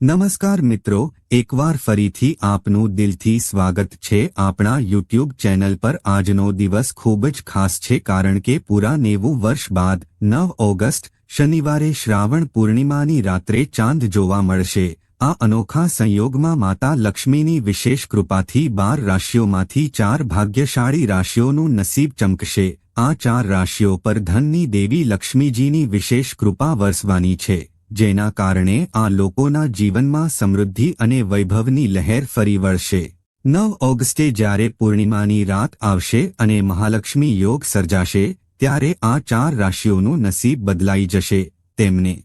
નમસ્કાર મિત્રો, એકવાર ફરીથી આપનું દિલથી સ્વાગત છે આપણા યુટ્યુબ ચેનલ પર. આજનો દિવસ ખૂબ જ ખાસ છે કારણ કે પૂરા નેવું વર્ષ બાદ નવ ઓગસ્ટ, શનિવારે શ્રાવણ પૂર્ણિમાની રાત્રે ચાંદ જોવા મળશે. આ અનોખા સંયોગમાં માતા લક્ષ્મીની વિશેષ કૃપાથી બાર રાશિઓમાંથી ચાર ભાગ્યશાળી રાશિઓનું નસીબ ચમકશે. આ ચાર રાશિઓ પર ધનની દેવી લક્ષ્મીજીની વિશેષ કૃપા વરસવાની છે. જેના કારણે આ લોકોના જીવનમાં સમૃદ્ધિ અને વૈભવની લહેર ફરી વળશે. નવ ઓગસ્ટે જ્યારે પૂર્ણિમાની રાત આવશે અને મહાલક્ષ્મી યોગ સર્જાશે, ત્યારે આ ચાર રાશિઓનું નસીબ બદલાઈ જશે, તેમને.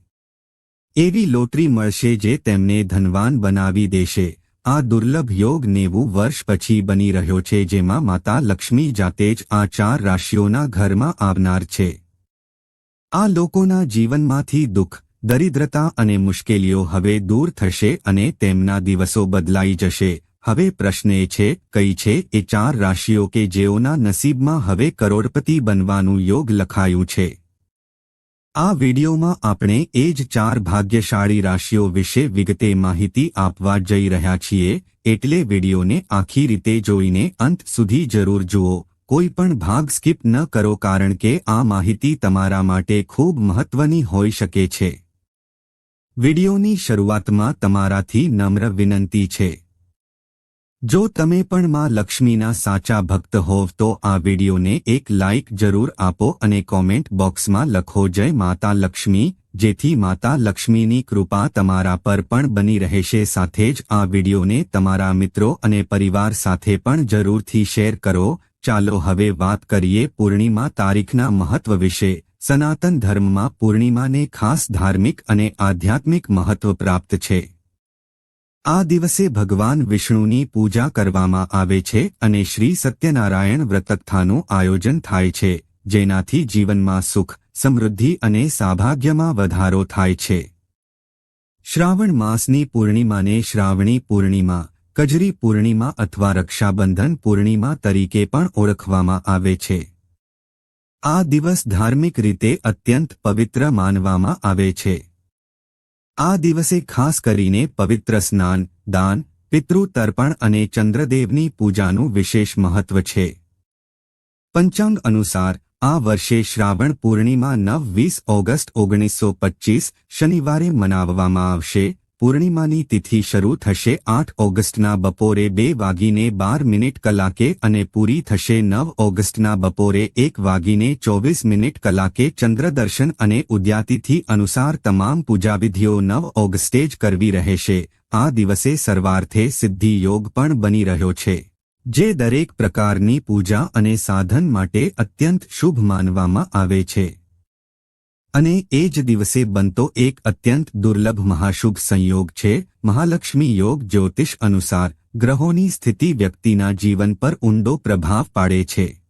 એવી લોટરી મળશે જે તેમને ધનવાન બનાવી દેશે. આ દુર્લભ યોગ નેવું વર્ષ પછી બની રહ્યો છે જેમાં માતા લક્ષ્મી જાતે જ આ ચાર રાશિઓના ઘરમાં આવનાર છે. આ લોકોના જીવનમાંથી દુઃખ દરિદ્રતા અને મુશ્કેલીઓ હવે દૂર થશે અને તેમના દિવસો બદલાઈ જશે. હવે પ્રશ્ન એ છે, કઈ છે? એ ચાર રાશિઓ કે જેઓના નસીબમાં હવે કરોડપતિ બનવાનું યોગ લખાયું છે. આ વિડિયોમાં આપણે એ જ ચાર ભાગ્યશાળી રાશિઓ વિશે વિગતે માહિતી આપવા જઈ રહ્યા છીએ, એટલે વિડિયોને આખી રીતે જોઈને અંત સુધી જરૂર જુઓ. કોઈ પણ ભાગ સ્કીપ ન કરો કારણ કે આ માહિતી તમારા માટે ખૂબ મહત્વની હોઈ શકે છે. વિડિયોની શરૂઆતમાં તમારાથી નમ્ર વિનંતી છે. જો તમે પણ માં લક્ષ્મીના સાચા ભક્ત હોવ તો આ વિડિયોને એક લાઇક જરૂર આપો અને કોમેન્ટ બોક્સમાં લખો જય માતા લક્ષ્મી, જેથી માતા લક્ષ્મીની કૃપા તમારા પર પણ બની રહેશે. સાથે જ આ વિડિયોને તમારા મિત્રો અને પરિવાર સાથે પણ જરૂરથી શેર કરો. ચાલો હવે વાત કરીએ પૂર્ણિમા તારીખના મહત્વ વિશે. સનાતન ધર્મમાં પૂર્ણિમાને ખાસ ધાર્મિક અને આધ્યાત્મિક મહત્વ પ્રાપ્ત છે. આ દિવસે ભગવાન વિષ્ણુની પૂજા કરવામાં આવે છે અને શ્રી સત્યનારાયણ વ્રતકથાનું આયોજન થાય છે, જેનાથી જીવનમાં સુખ, સમૃદ્ધિ અને સૌભાગ્યમાં વધારો થાય છે. શ્રાવણ માસની પૂર્ણિમાને શ્રાવણી પૂર્ણિમા, કજરી પૂર્ણિમા અથવા રક્ષાબંધન પૂર્ણિમા તરીકે પણ ઓળખવામાં આવે છે. આ દિવસ ધાર્મિક રીતે અત્યંત પવિત્ર માનવામાં આવે છે. આ દિવસે ખાસ કરીને પવિત્ર સ્નાન, દાન પિતૃ તર્પણ અને ચંદ્રદેવની પૂજાનું વિશેષ મહત્વ છે. પંચાંગ અનુસાર, આ વર્ષે શ્રાવણ પૂર્ણિમા નવ વીસ ઓગસ્ટ ઓગણીસો પચ્ચીસ શનિવારે મનાવવામાં આવશે. પૂર્ણિમાની તિથિ શરૂ થશે આઠ ઓગસ્ટના બપોરે બે વાગીને બાર મિનિટ કલાકે અને પૂરી થશે નવ ઓગસ્ટના બપોરે એક વાગીને ચોવીસ મિનિટ કલાકે ચંદ્રદર્શન અને ઉદ્યાતિથિ અનુસાર તમામ પૂજાવિધિઓ નવ ઓગસ્ટે જ કરવી રહેશે. આ દિવસે સર્વાર્થે સિદ્ધિ યોગ પણ બની રહ્યો છે. જે દરેક પ્રકારની પૂજા અને સાધન માટે અત્યંત શુભ માનવામાં આવે છે. અને એ જ દિવસે બનતો એક અત્યંત દુર્લભ મહાશુભ સંયોગ છે, મહાલક્ષ્મી યોગ જ્યોતિષ અનુસાર ગ્રહોની સ્થિતિ વ્યક્તિના જીવન પર ઊંડો પ્રભાવ પાડે છે.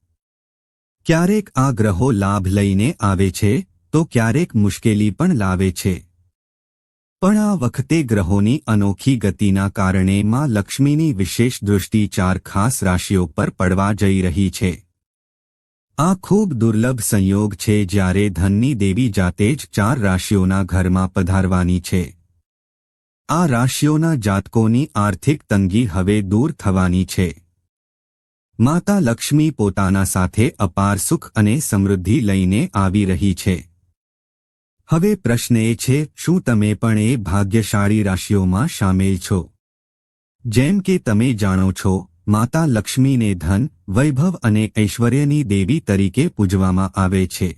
ક્યારેક આ ગ્રહો લાભ લઈને આવે છે, તો ક્યારેક મુશ્કેલી પણ લાવે છે. પણ આ વખતે ગ્રહોની અનોખી ગતિના કારણે માં લક્ષ્મીની વિશેષ દૃષ્ટિ ચાર ખાસ રાશિઓ પર પડવા જઈ રહી છે. આ ખૂબ દુર્લભ સંયોગ છે જ્યારે ધનની દેવી જાતે જ ચાર રાશિઓના ઘરમાં પધારવાની છે. આ રાશિઓના જાતકોની આર્થિક તંગી હવે દૂર થવાની છે. માતા લક્ષ્મી પોતાના સાથે અપાર સુખ અને સમૃદ્ધિ લઈને આવી રહી છે. હવે પ્રશ્ન એ છે, શું તમે પણ એ ભાગ્યશાળી રાશિઓમાં સામેલ છો? જેમ કે તમે જાણો છો માતા લક્ષ્મીને ધન, વૈભવ અને ઐશ્વર્યની દેવી તરીકે પૂજવામાં આવે છે.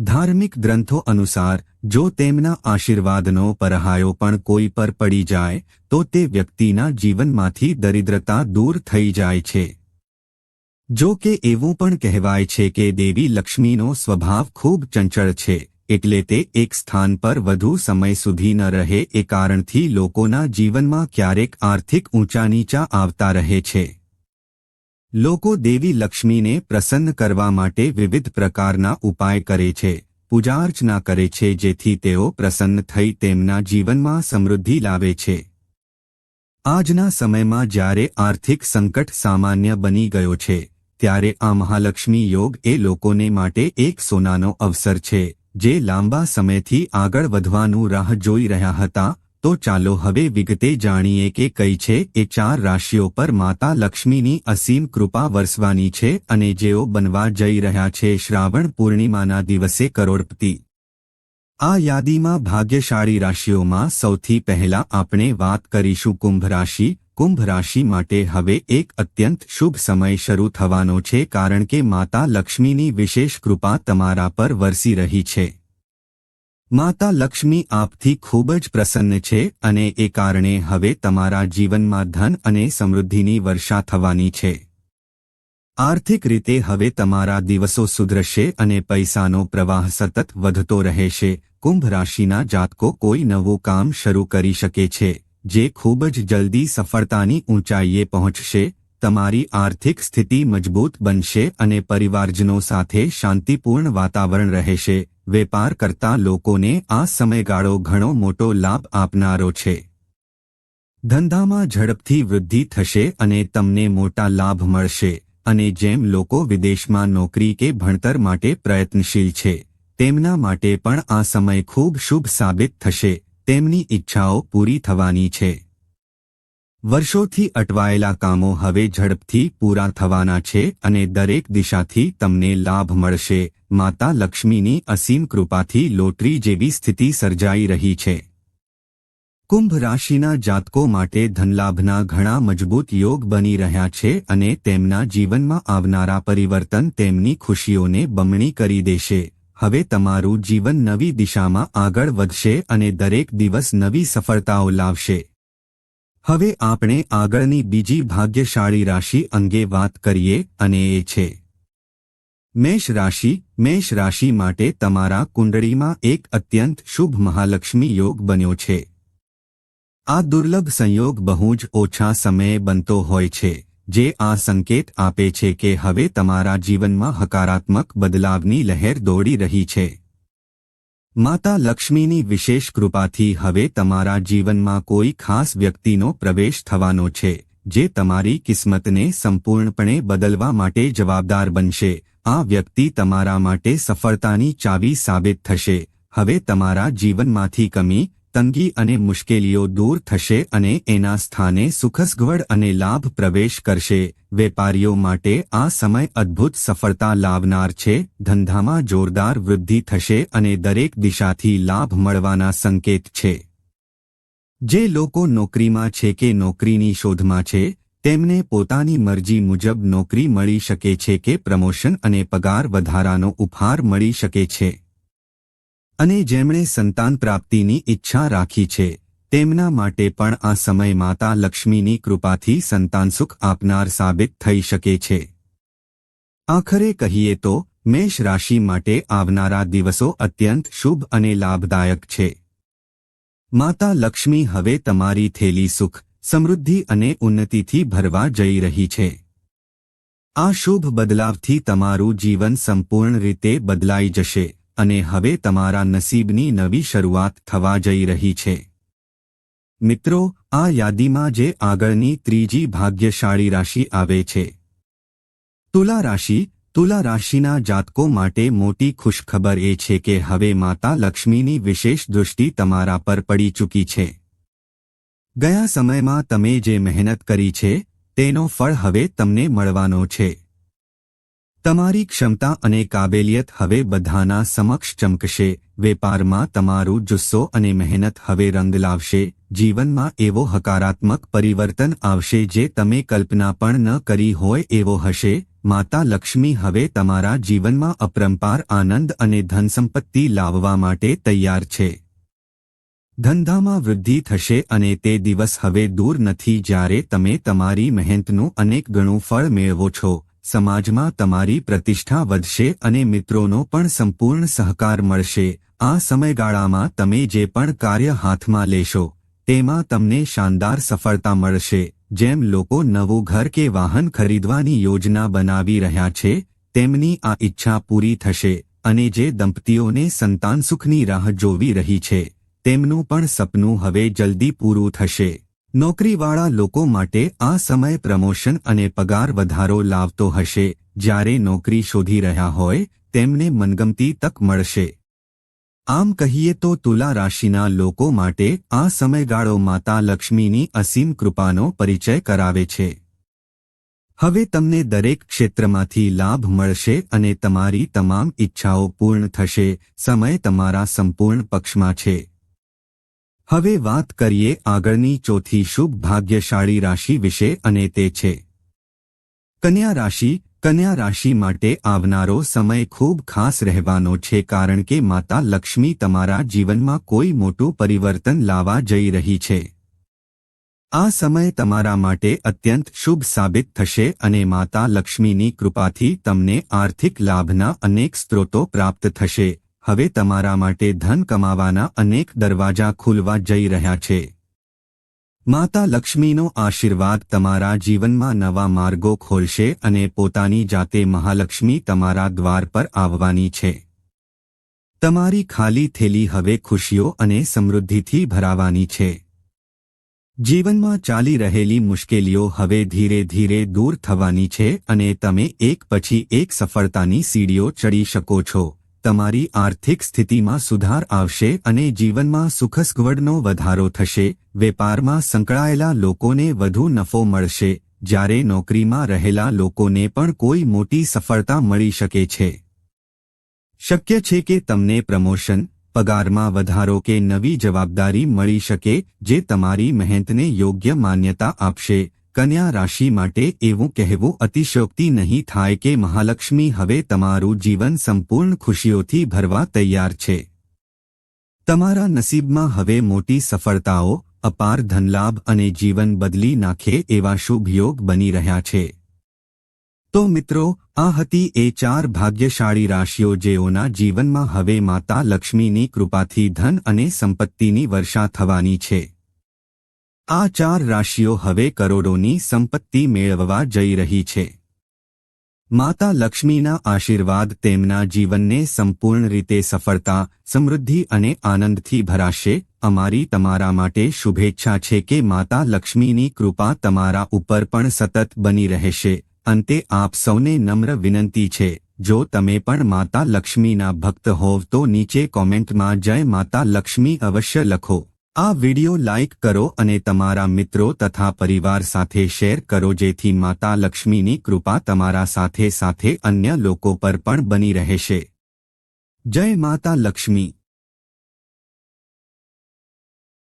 ધાર્મિક ગ્રંથો અનુસાર, જો તેમના આશીર્વાદનો પરહાયો પણ કોઈ પર પડી જાય, તો તે વ્યક્તિના જીવનમાંથી દરિદ્રતા દૂર થઈ જાય છે. જો કે એવું પણ કહેવાય છે કે દેવી લક્ષ્મીનો સ્વભાવ ખૂબ ચંચળ છે. એટલે તે એક સ્થાન પર વધુ સમય સુધી ન રહે એ કારણથી લોકોના જીવનમાં ક્યારેક આર્થિક ઊંચા નીચા આવતા રહે છે. લોકો દેવી લક્ષ્મીને પ્રસન્ન કરવા માટે વિવિધ પ્રકારના ઉપાય કરે છે, પૂજાર્ચના કરે છે જેથી તેઓ પ્રસન્ન થઈ તેમના જીવનમાં સમૃદ્ધિ લાવે છે. આજના સમયમાં જ્યારે આર્થિક સંકટ સામાન્ય બની ગયો છે, ત્યારે આ મહાલક્ષ્મી યોગ એ લોકોને માટે એક સોનાનો અવસર છે. જે લાંબા સમયથી આગળ વધવાનું રાહ જોઈ રહ્યા હતા, તો ચાલો હવે વિગતે જાણીએ કે કઈ છે એ ચાર રાશિઓ પર માતા લક્ષ્મીની અસીમ કૃપા વરસવાની છે અને જેઓ બનવા જઈ રહ્યા છે શ્રાવણ પૂર્ણિમાના દિવસે કરોડપતિ. આ યાદીમાં ભાગ્યશાળી રાશિઓમાં સૌથી પહેલા આપણે વાત કરીશું કુંભ રાશિ કુંભ રાશિ માટે હવે એક અત્યંત શુભ સમય શરૂ થવાનો છે કારણ કે માતા લક્ષ્મીની વિશેષ કૃપા તમારા પર વરસી રહી છે. માતા લક્ષ્મી આપથી ખૂબ જ પ્રસન્ન છે અને એ કારણે હવે તમારા જીવનમાં ધન અને સમૃદ્ધિની વર્ષા થવાની છે. આર્થિક રીતે હવે તમારા દિવસો સુધરશે અને પૈસાનો પ્રવાહ સતત વધતો રહેશે. કુંભ રાશિના જાતકો કોઈ નવું કામ શરૂ કરી શકે છે. જે ખૂબ જ જલ્દી સફળતાની ઊંચાઈએ પહોંચશે, તમારી આર્થિક સ્થિતિ મજબૂત બનશે અને પરિવારજનો સાથે શાંતિપૂર્ણ વાતાવરણ રહેશે. વેપાર કરતા લોકોને આ સમયગાળો ઘણો મોટો લાભ આપનારો છે. ધંધામાં ઝડપથી વૃદ્ધિ થશે અને તમને મોટા લાભ મળશે. અને જેમ લોકો વિદેશમાં નોકરી કે ભણતર માટે પ્રયત્નશીલ છે, તેમના માટે પણ આ સમય ખૂબ શુભ સાબિત થશે. તેમની ઈચ્છાઓ પૂરી થવાની છે. વર્ષોથી અટવાયેલા કામો હવે ઝડપથી પૂરા થવાના છે અને દરેક દિશાથી તમને લાભ મળશે. માતા લક્ષ્મીની અસીમ કૃપાથી લોટરી જેવી સ્થિતિ સર્જાઈ રહી છે. કુંભ રાશિના જાતકો માટે ધનલાભના ઘણા મજબૂત યોગ બની રહ્યા છે અને તેમના જીવનમાં આવનારા પરિવર્તન તેમની ખુશીઓને બમણી કરી દેશે. હવે તમારું જીવન નવી દિશામાં આગળ વધશે અને દરેક દિવસ નવી સફળતાઓ લાવશે. હવે આપણે આગળની બીજી ભાગ્યશાળી રાશિ અંગે વાત કરીએ અને એ છે. મેષ રાશિ. મેષ રાશિ માટે તમારા કુંડળીમાં એક અત્યંત શુભ મહાલક્ષ્મી યોગ બન્યો છે. આ દુર્લભ સંયોગ બહુ જ ઓછા સમયે બનતો હોય છે. જે આ સંકેત આપે છે કે હવે તમારા જીવનમાં હકારાત્મક બદલાવની લહેર દોડી રહી છે. માતા લક્ષ્મીની વિશેષ કૃપાથી હવે તમારા જીવનમાં કોઈ ખાસ વ્યક્તિનો પ્રવેશ થવાનો છે, જે તમારી કિસ્મતને સંપૂર્ણપણે બદલવા માટે જવાબદાર બનશે. આ વ્યક્તિ તમારા માટે સફળતાની ચાવી સાબિત થશે. હવે તમારા જીવનમાંથી કમી તંગી અને મુશ્કેલીઓ દૂર થશે અને એના સ્થાને સુખસગવડ અને લાભ પ્રવેશ કરશે. વેપારીઓ માટે આ સમય અદ્ભુત સફળતા લાવનાર છે. ધંધામાં જોરદાર વૃદ્ધિ થશે અને દરેક દિશાથી લાભ મળવાના સંકેત છે. જે લોકો નોકરીમાં છે કે નોકરીની શોધમાં છે, તેમને પોતાની મરજી મુજબ નોકરી મળી શકે છે કે પ્રમોશન અને પગાર વધારાનો ઉપહાર મળી શકે છે. અને જેમણે સંતાન પ્રાપ્તિની ઈચ્છા રાખી છે, તેમના માટે પણ આ સમય માતા લક્ષ્મીની કૃપાથી સંતાન સુખ આપનાર સાબિત થઈ શકે છે. આખરે કહીએ તો, મેષ રાશિ માટે આવનારા દિવસો અત્યંત શુભ અને લાભદાયક છે. માતા લક્ષ્મી હવે તમારી થેલી સુખ, સમૃદ્ધિ અને ઉન્નતિથી ભરવા જઈ રહી છે. આ શુભ બદલાવથી તમારું જીવન સંપૂર્ણ રીતે બદલાઈ જશે. અને હવે તમારા નસીબની નવી શરૂઆત થવા જઈ રહી છે. મિત્રો, આ યાદીમાં જે આગળની ત્રીજી ભાગ્યશાળી રાશિ આવે છે. તુલા રાશિ, તુલા રાશિના જાતકો માટે મોટી ખુશખબર એ છે કે હવે માતા લક્ષ્મીની વિશેષ દૃષ્ટિ તમારા પર પડી ચૂકી છે. ગયા સમયમાં તમે જે મહેનત કરી છે, તેનો ફળ હવે તમને મળવાનો છે. તમારી ક્ષમતા અને કાબેલિયત હવે બધાના સમક્ષ ચમકશે, વેપારમાં તમારું જુસ્સો અને મહેનત હવે રંગ લાવશે, જીવનમાં એવો હકારાત્મક પરિવર્તન આવશે જે તમે કલ્પના પણ ન કરી હોય એવો હશે. માતા લક્ષ્મી હવે તમારા જીવનમાં અપરંપાર આનંદ અને ધનસંપત્તિ લાવવા માટે તૈયાર છે. ધંધામાં વૃદ્ધિ થશે અને તે દિવસ હવે દૂર નથી જ્યારે તમે તમારી મહેનતનું અનેક ગણું ફળ મેળવો છો. સમાજમાં તમારી પ્રતિષ્ઠા વધશે અને મિત્રોનો પણ સંપૂર્ણ સહકાર મળશે. આ સમયગાળામાં તમે જે પણ કાર્ય હાથમાં લેશો, તેમાં તમને શાનદાર સફળતા મળશે. જેમ લોકો નવું ઘર કે વાહન ખરીદવાની યોજના બનાવી રહ્યા છે, તેમની આ ઈચ્છા પૂરી થશે અને જે દંપતીઓને સંતાન સુખની રાહ જોવી રહી છે, તેમનું પણ સપનું હવે જલ્દી પૂરું થશે. નોકરીવાળા લોકો માટે આ સમય પ્રમોશન અને પગાર વધારો લાવતો હશે. જ્યારે નોકરી શોધી રહ્યા હોય, તેમને મનગમતી તક મળશે. આમ કહીએ તો તુલા રાશિના લોકો માટે આ સમયગાળો માતા લક્ષ્મીની અસીમ કૃપાનો પરિચય કરાવે છે. હવે તમને દરેક ક્ષેત્રમાંથી લાભ મળશે અને તમારી તમામ ઈચ્છાઓ પૂર્ણ થશે. સમય તમારા સંપૂર્ણ પક્ષમાં છે. હવે વાત કરીએ આગળની ચોથી શુભ ભાગ્યશાળી રાશિ વિશે અને તે છે. કન્યા રાશિ કન્યા રાશિ માટે આવનારો સમય ખૂબ ખાસ રહેવાનો છે કારણ કે માતા લક્ષ્મી તમારા જીવનમાં કોઈ મોટું પરિવર્તન લાવવા જઈ રહી છે. આ સમય તમારા માટે અત્યંત શુભ સાબિત થશે અને માતા લક્ષ્મીની કૃપાથી તમને આર્થિક લાભના અનેક સ્ત્રોતો પ્રાપ્ત થશે. હવે તમારા માટે ધન કમાવાના અનેક દરવાજા ખુલવા જઈ રહ્યા છે. માતા લક્ષ્મીનો આશીર્વાદ તમારા જીવનમાં નવા માર્ગો ખોલશે અને પોતાની જાતે મહાલક્ષ્મી તમારા દ્વાર પર આવવાની છે. તમારી ખાલી થેલી હવે ખુશીઓ અને સમૃદ્ધિથી ભરાવાની છે. જીવનમાં ચાલી રહેલી મુશ્કેલીઓ હવે ધીરે ધીરે દૂર થવાની છે અને તમે એક પછી એક સફળતાની સીડીઓ ચડી શકો છો. તમારી આર્થિક સ્થિતિમાં સુધાર આવશે અને જીવનમાં સુખસ્ગવડનો વધારો થશે, વેપારમાં સંકળાયેલા લોકોને વધુ નફો મળશે, જ્યારે નોકરીમાં રહેલા લોકોને પણ કોઈ મોટી સફળતા મળી શકે છે. શક્ય છે કે તમને પ્રમોશન, પગારમાં વધારો કે નવી જવાબદારી મળી શકે, જે તમારી મહેનતને યોગ્ય માન્યતા આપશે. કન્યા રાશિ માટે એવું કહેવું અતિશયોક્તિ નહીં થાય કે મહાલક્ષ્મી હવે તમારું જીવન સંપૂર્ણ ખુશીઓથી ભરવા તૈયાર છે. તમારા નસીબમાં હવે મોટી સફળતાઓ, અપાર ધનલાભ અને જીવન બદલી નાખે એવા શુભ યોગ બની રહ્યા છે. તો મિત્રો, આ હતી એ ચાર ભાગ્યશાળી રાશિઓ જેઓના જીવનમાં હવે માતા લક્ષ્મીની કૃપાથી ધન અને સંપત્તિની વર્ષા થવાની છે. આ ચાર રાશિઓ હવે કરોડોની સંપત્તિ મેળવવા જઈ રહી છે. માતા લક્ષ્મીના આશીર્વાદ તેમના જીવનને સંપૂર્ણ રીતે સફળતા, સમૃદ્ધિ અને આનંદથી ભરાશે. અમારી તમારા માટે શુભેચ્છા છે કે માતા લક્ષ્મીની કૃપા તમારા ઉપર પણ સતત બની રહેશે. અંતે આપ સૌને નમ્ર વિનંતી છે, જો તમે પણ માતા લક્ષ્મીના ભક્ત હોવ તો નીચે કોમેન્ટમાં જય માતા લક્ષ્મી અવશ્ય લખો. આ વિડિયો લાઇક કરો અને તમારા મિત્રો તથા પરિવાર સાથે શેર કરો જેથી માતા લક્ષ્મીની કૃપા તમારા સાથે સાથે અન્ય લોકો પર પણ બની રહેશે. જય માતા લક્ષ્મી.